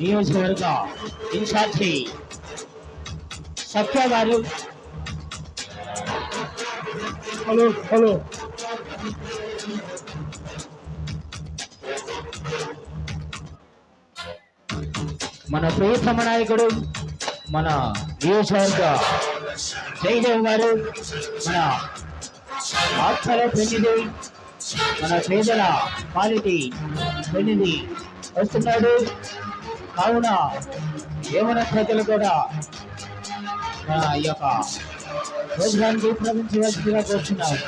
నియోజకవర్గ ఇన్ఛార్జి సత్య గారు. Hello hello. మన ప్రియతమ నాయకుడు మన నియోజకవర్గ జయదేవ్ గారు మన ఆత్మల పెళ్ళిది మన పేదల పాలిటి పెళ్ళిది వస్తున్నాడు. కావున ఏమైనా ప్రజలు కూడా మన ఈ యొక్క ప్రోగ్రాంకి ప్రవేశించవలసిందిగా కోరుతున్నారు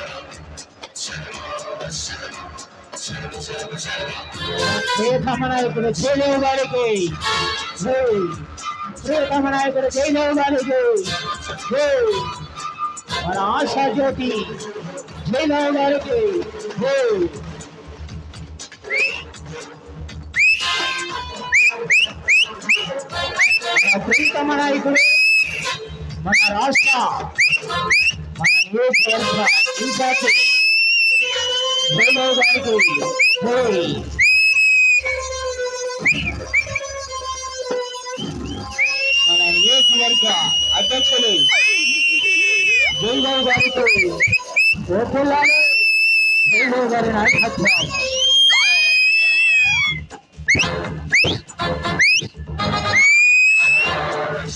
ప్రియతమ నాయకుడు గారికి జై. గారికి మన ఆశా జ్యోతి జయదేవ్ గారికి జై. మన ప్రియతమ నాయకుడు మన రాష్ట్ర మన నియోజకవర్గ ఇన్ఛార్జి జయదేవ్ గారికి జై. మన నియోజకవర్గ అధ్యక్షులు జయదేవ్ గారికి ఓపుల్లాలి జయదేవ్ గారి నాయకత్వం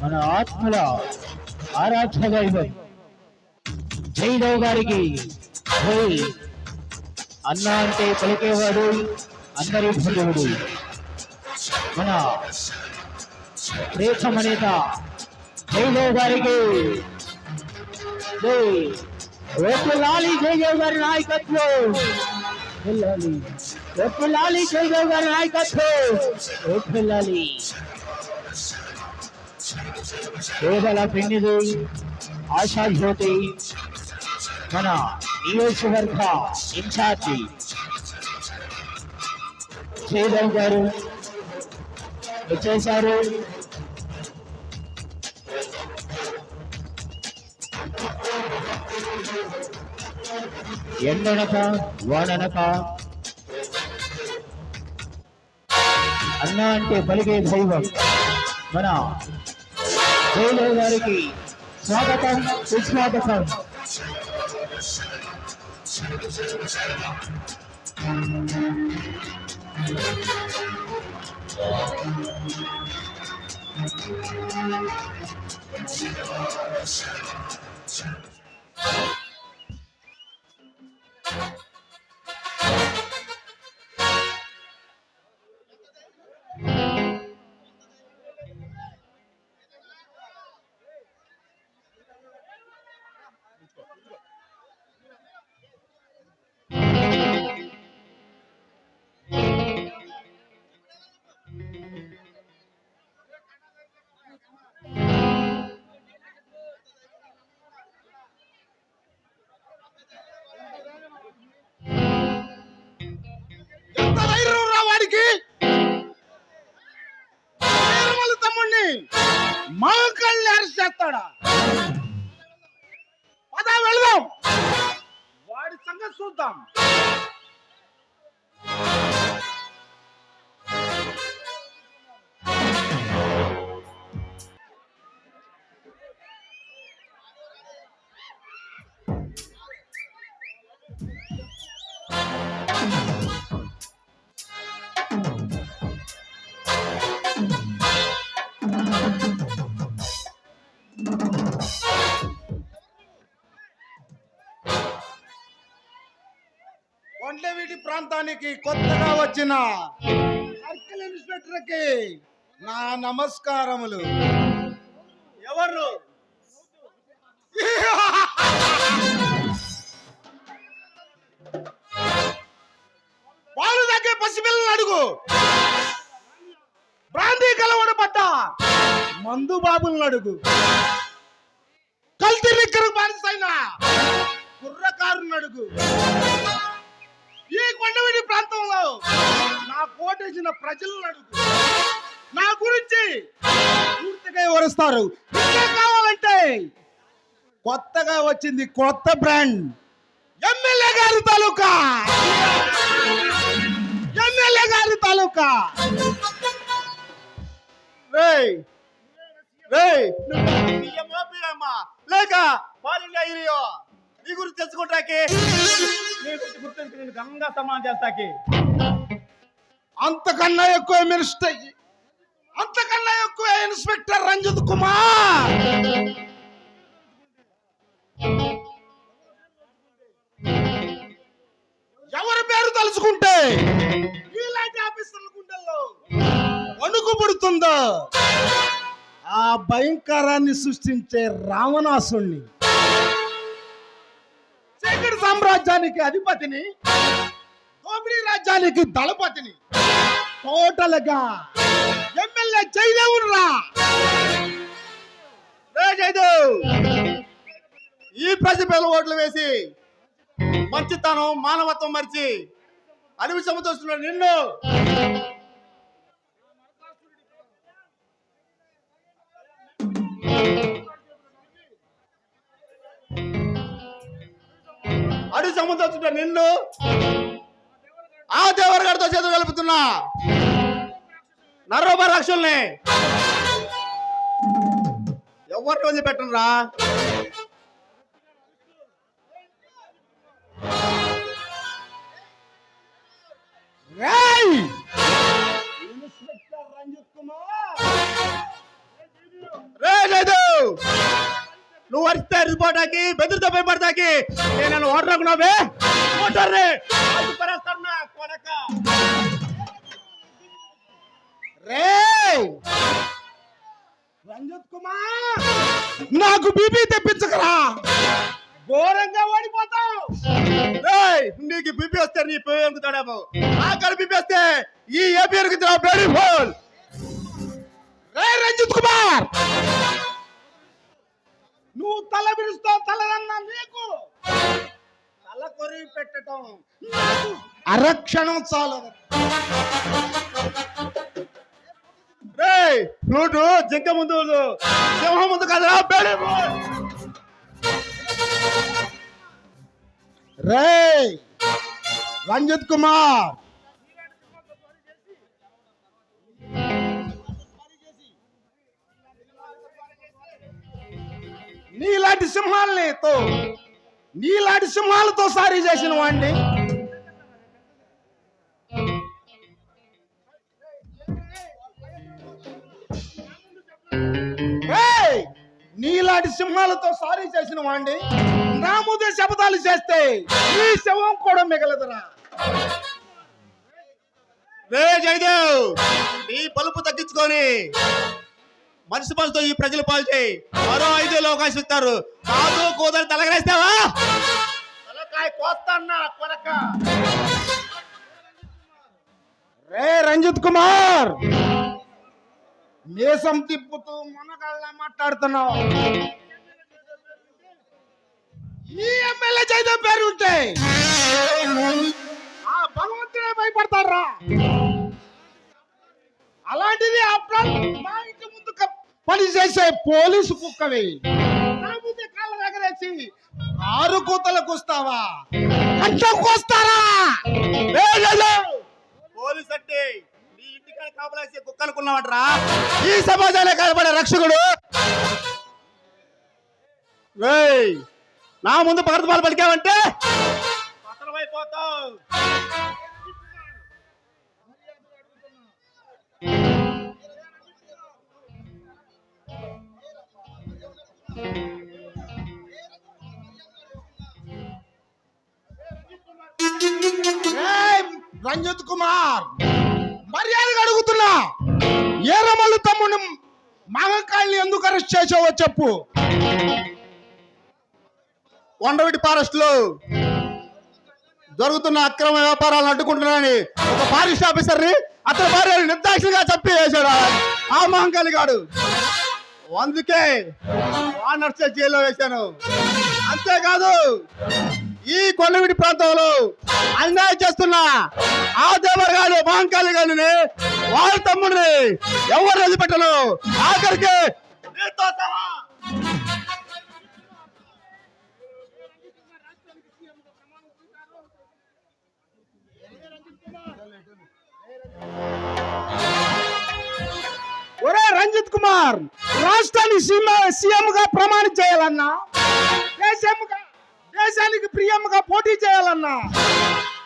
మన ఆత్మల ఆరాధ్య దైవం జయదేవ్ గారికి జై. అన్న అంటే పలికేవాడు అందరి భగవుడు మన ప్రేమ జయదేవ్ గారికి. జై. లాలి జయదేవ్ గారి నాయకత్వం. వెళ్ళాలి లాలి జయదేవ్ గారి నాయకత్వం. వెళ్ళాలి పేదల పెన్నిది ఆశా జ్యోతి మన నియోజకవర్గ ఇన్ఛార్జి జయదేవ్ గారు. వచ్చేశారు ఎండనక వాననక అన్న అంటే పలికే దైవం. మన దేవుడు గారికి స్వాగతం సుస్వాగతం. ఎంత అరెస్ట్ చేస్తాడా పద వెళదాం వాడి సంగతి చూద్దాం ప్రాంతానికి కొత్తగా వచ్చిన సర్కిల్ ఇన్స్పెక్టర్కి నా నమస్కారములు. ఎవరు? పాలు తగ్గే పసిపిల్లలు అడుగు. బ్రాంతి కలవడ పట్ట. మందు బాబులను అడుగు. కల్తీ నిక్కరు బానిసైన కుర్రకారుని అడుగు. ఈ ప్రాంతంలో నా కోటేసిన ప్రజలను అడుగు నా గురించి పూర్తిగా వివరిస్తారు. కావాలంటే కొత్తగా వచ్చింది కొత్త బ్రాండ్ ఎమ్మెల్యే గారి తాలూకా. ఎమ్మెల్యే గారి తాలూకా. రేయ్ రేయ్ లేక పాల్ ఇరియో నీ గురించి తెలుసుకుంటాకి. నీ గురించి గుర్తించి నేను గంగా సమానం చేస్తాకి. అంతకన్నా ఎక్కువ మినిస్టర్ అంతకన్నా ఎక్కువ ఇన్స్పెక్టర్ రంజిత్ కుమార్? ఎవరి పేరు తలుచుకుంటే? ఇలాంటి ఆఫీసర్ల గుండెల్లో వణుకు పుడుతుందో? ఆ భయంకరాన్ని సృష్టించే రావణాసుణ్ణి చీకటి సామ్రాజ్యానికి అధిపతిని దోపిడీ రాజ్యానికి దళపతిని టోటల్గా ఎమ్మెల్యే జయదేవుడు రా ఈ ప్రజ పేరు ఓట్లు వేసి మంచితనం మానవత్వం మరిచి అడవి సమతోస్తున్నాడు నిన్ను అడి సముద్రం నిన్ను ఆ దేవరగారితో చేతులు కలుపుతున్నా. నరోబ రక్షల్ని. ఎవరిని వదిలిపెట్టను రా రే లేదు. నువ్వు అరిసిపోటాకి బెదిరితో భయపడతాకి నేను రే కొడక. రేయ్! రంజిత్ కుమార్! నాకు బీపీ తెప్పించకరా! ఘోరంగా ఓడిపోతావు. నీకు బీపీ వస్తే నీ పేరు ఎనుకుతాడేమో ఆకలి బీపీ వస్తే ఈ ఏపీ ఎనుకుతావు బ్లడీ ఫోన్ రే రంజిత్ కుమార్! నువ్వు తల విరుస్తావు తలదన్న నీకు. తల కొరివి పెట్టడం అరక్షణం చాలదు. రేయ్ ఫ్లూటు జింక ముందు సింహం ముందు కదరా రంజిత్ కుమార్. నీలాంటి సింహాలనితో నీలాంటి సింహాలతో సారీ చేసిన వాడిని నీలాంటి సింహాలతో సారీ చేసిన వాడిని నా ముందే శపథాలు చేస్తే నీ శవం కూడా మిగలదురా. రే జయదేవ్ నీ పలుపు తగ్గించుకొని మనిషి మనసుతో ఈ ప్రజలు పాలు చేయి. మరో ఐదేళ్ళు అవకాశం ఇస్తారు. కాదు కూదని తలగరేస్తావా తలకాయ కోస్తాన్నా కొడక? రే రంజిత్ కుమార్! మేసం తిప్పుతూ మనకల్లా మాట్లాడుతున్నావు. ఈ ఎమ్మెల్యే చైతే పేరు ఉంటే ఆ భగవంతుడే భయపడతాడ్రా. అలాంటిది అప్పుడు మా ఇంటి పని చేసే పోలీసు కుక్కవి. నా ముందే కాళ్ళ ఎగరేసి ఆరు కూతలకు వస్తావా? కంటకు వస్తారా! పోలీస్ అంటే నీ ఇంటికాడ కాపలాసే కుక్క అనుకున్నావట్రా? ఈ సమాజాలే కనబడే రక్షకుడు. రేయ్ నా ముందు పగడతపాలు పలికావంటే? పతనమైపోతావు. రంజిత్ కుమార్ మర్యాదగా అడుగుతున్నా. ఏరమల్లు తమ్ముని మగకాళ్ళని ఎందుకు అరెస్ట్ చేసావో చెప్పు. వండవిటి ఫారెస్ట్లో జరుగుతున్న అక్రమ వ్యాపారాలను అడ్డుకుంటున్నానని ఒక ఫారెస్ట్ ఆఫీసర్ని అతని భార్య నిర్దాక్షిగా చంపి వేశాడు ఆ- ఆ మహంకాళి గాడు. అందుకే వానర్స్ జైల్లో వేశాను అంతేకాదు ఈ కొండవిడి ప్రాంతంలో అన్యాయం చేస్తున్న ఆ దేవర్ గారు మహంకాళి గాడిని వాళ్ళ తమ్ముడిని ఎవరు వదిలిపెట్టను ఆఖరికి Thank you. రంజిత్ కుమార్. రాష్ట్రాన్ని సీఎం గా ప్రమాణం చేయాలన్నా దేశంగా దేశానికి ప్రియంగా పోటీ చేయాలన్నా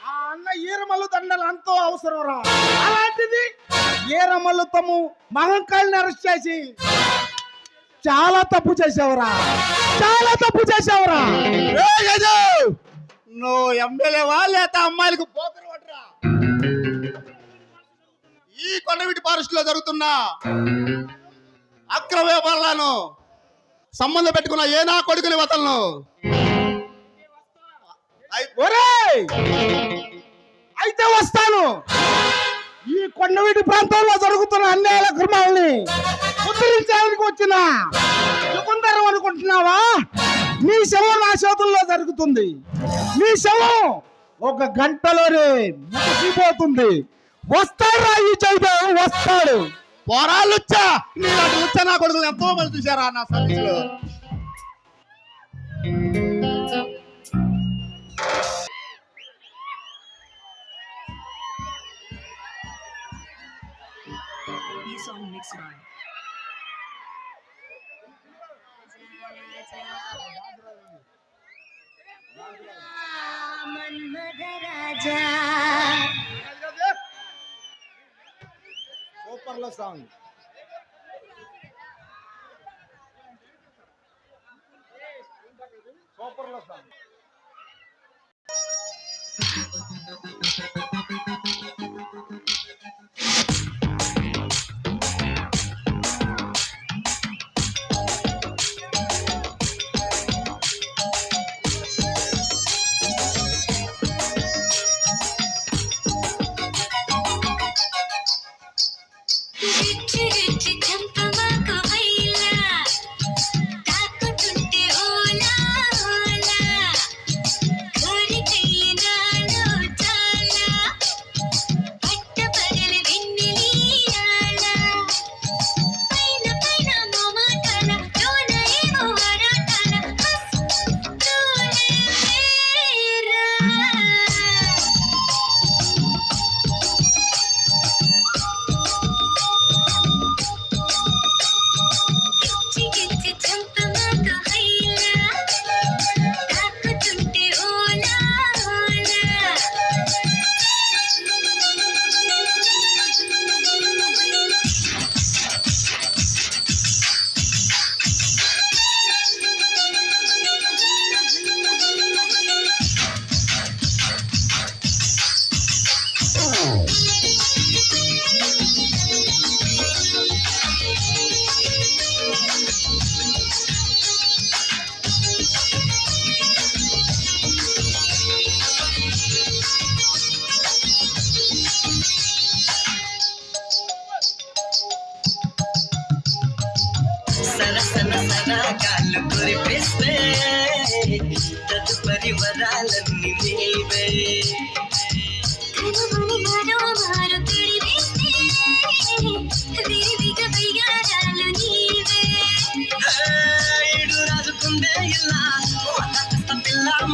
ఆ అన్న ఈరమల్లు దండలు ఎంతో అవసరం రా. అలాంటిది ఈరమల్లు తమ్ము మహంకాళ్ళని అరెస్ట్ చేసి చాలా తప్పు చేసావురా చాలా తప్పు చేసావురా నువ్వు ఎమ్మెల్యేవా లేక అమ్మాయిలకు పోకరు ఈ కొండవీటి ఫారెస్ట్లో జరుగుతున్న అక్రమ వ్యాపారాలను సంబంధం పెట్టుకున్న ఏ నా కొడుకుని వతలను అయ్- ఒరేయ్! అయితే వస్తాను. ఈ కొండవీటి ప్రాంతంలో జరుగుతున్న అన్యాయ క్రమాలని ముద్రించడానికి వచ్చిన యుకుందరం అనుకుంటున్నావా? నీ శవం నా చేతుల్లో జరుగుతుంది. నీ శవం ఒక గంటలోనే ముగిసిపోతుంది. వస్తాడు ఈ చైతన్యం వస్తాడు. పోరాళ్ళు వచ్చా నీలాంటి వచ్చా నా కొడుకులు? ఎంతో మంది చూసారా నా సర్వీస్లో ఈ సాంగ్ మిక్స్ by సూపర్ లో సాంగ్. సూపర్లో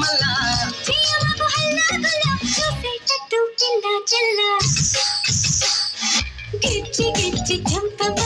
మళ్ళా చేయమకు హల్లా గుల్లా చూసేటట్టు పిల్ల చెల్ల. గిచ్చి గిచ్చి చంపమాకు